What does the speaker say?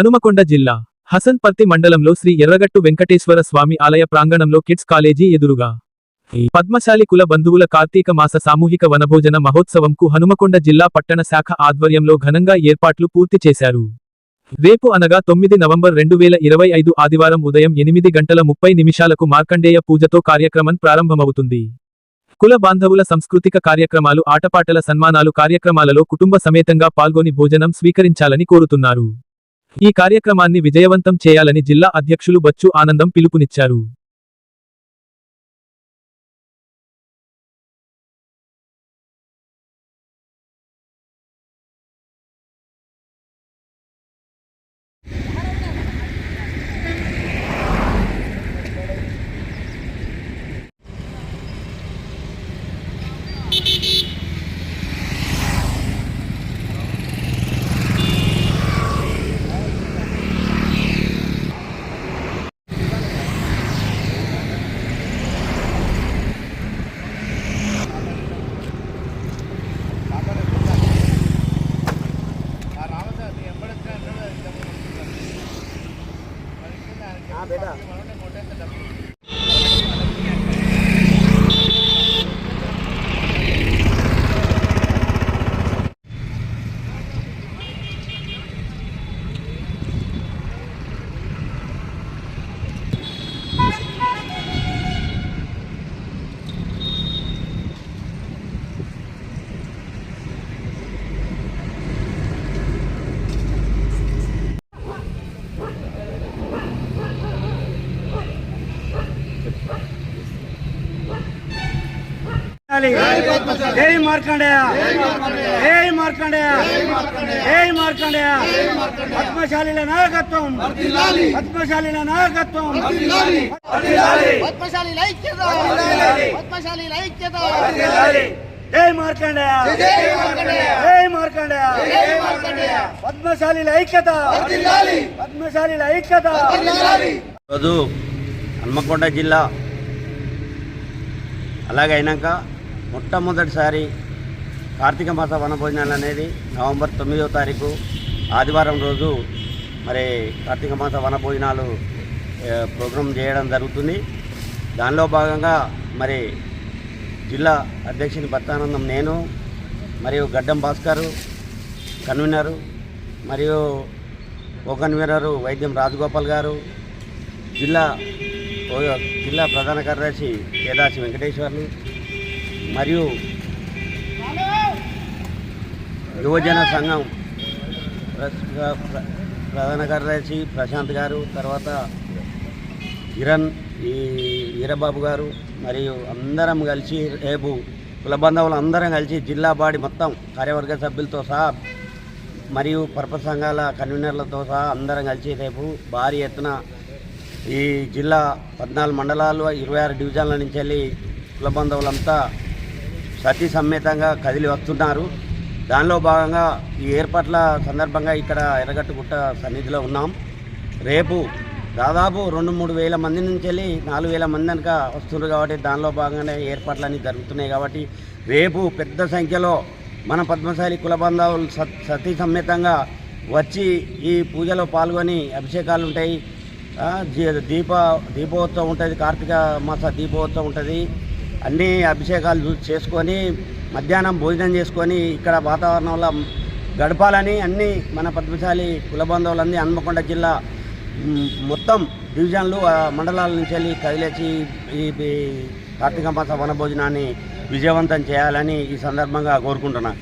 హనుమకొండ జిల్లా హసన్పర్తి మండలంలో శ్రీ ఎర్రగట్టు వెంకటేశ్వర స్వామి ఆలయ ప్రాంగణంలో కిడ్స్ కాలేజీ ఎదురుగా పద్మశాలి కుల బంధువుల కార్తీక మాస సామూహిక వనభోజన మహోత్సవంకు హనుమకొండ జిల్లా పట్టణ శాఖ ఆధ్వర్యంలో ఘనంగా ఏర్పాట్లు పూర్తి చేశారు. రేపు అనగా తొమ్మిది నవంబర్ రెండు వేల ఇరవై ఐదు ఆదివారం ఉదయం ఎనిమిది గంటల ముప్పై నిమిషాలకు మార్కండేయ పూజతో కార్యక్రమం ప్రారంభమవుతుంది. కుల బాంధవుల సాంస్కృతిక కార్యక్రమాలు ఆటపాటల సన్మానాలు కార్యక్రమాలలో కుటుంబ సమేతంగా పాల్గొని భోజనం స్వీకరించాలని కోరుతున్నారు. ఈ కార్యక్రమాన్ని విజయవంతం చేయాలని జిల్లా అధ్యక్షులు బచ్చు ఆనందం పిలుపునిచ్చారు. हाँ बेटा। జై మార్కండేయ. జై మార్కండేయ. జై మార్కండేయ. పద్మశాలిల నాయకత్వం. పద్మశాలిల నాయకత్వం. పద్మశాలి. ఐక్యత. పద్మశాలి. ఐక్యత. జై మార్కండేయ. జై మార్కండేయ. పద్మశాలిల ఐక్యత. పద్మశాలిల ఐక్యత. ఈరోజు హన్మకొండ జిల్లా. అలాగే అయినాక మొట్టమొదటిసారి కార్తీక మాస వనభోజనాలు అనేది నవంబర్ తొమ్మిదవ తారీఖు ఆదివారం రోజు మరి కార్తీక మాస వనభోజనాలు ప్రోగ్రాం చేయడం జరుగుతుంది. దానిలో భాగంగా మరి జిల్లా అధ్యక్షుని భక్తానందం నేను మరియు గడ్డం భాస్కరు కన్వీనరు మరియు ఓ కన్వీనరు వైద్యం రాజగోపాల్ గారు జిల్లా జిల్లా ప్రధాన కార్యదర్శి కేదాసి వెంకటేశ్వర్లు మరియు యువజన సంఘం ప్ర- ప్రధాన కార్యదర్శి ప్రశాంత్ గారు తర్వాత కిరణ్ ఈ వీరబాబు గారు మరియు అందరం కలిసి రేపు కుల బంధువులు అందరం కలిసి జిల్లా బాడీ మొత్తం కార్యవర్గ సభ్యులతో సహా మరియు పర్పస్ సంఘాల కన్వీనర్లతో సహా అందరం కలిసి రేపు భారీ ఎత్తున ఈ జిల్లా పద్నాలుగు మండలాలు ఇరవై ఆరు డివిజన్ల నుంచి వెళ్ళి కుల బంధువులంతా సతీ సమేతంగా కదిలి వస్తున్నారు. దానిలో భాగంగా ఈ ఏర్పాట్ల సందర్భంగా ఇక్కడ ఎర్రగట్టుగుట్ట సన్నిధిలో ఉన్నాం. రేపు దాదాపు రెండు మూడు వేల మంది నుంచి వెళ్ళి నాలుగు వేల మంది కనుక వస్తున్నారు కాబట్టి దానిలో భాగంగానే ఏర్పాట్లన్నీ జరుగుతున్నాయి కాబట్టి రేపు పెద్ద సంఖ్యలో మన పద్మశాలి కుల బంధువులు సతీ సమేతంగా వచ్చి ఈ పూజలో పాల్గొని అభిషేకాలు ఉంటాయి. దీప దీపోత్సవం ఉంటుంది కార్తీక మాస దీపోత్సవం ఉంటుంది. అన్ని అభిషేకాలు చూ- చేసుకొని మధ్యాహ్నం భోజనం చేసుకొని ఇక్కడ వాతావరణంలో గడపాలని అన్ని మన పద్మశాలి కుల బంధువులన్నీ హన్మకొండ జిల్లా మొత్తం డివిజన్లు మండలాల నుంచి వెళ్ళి కదిలేసి ఈ ఈ కార్తీక మాస వనభోజనాన్ని విజయవంతం చేయాలని ఈ సందర్భంగా కోరుకుంటున్నాను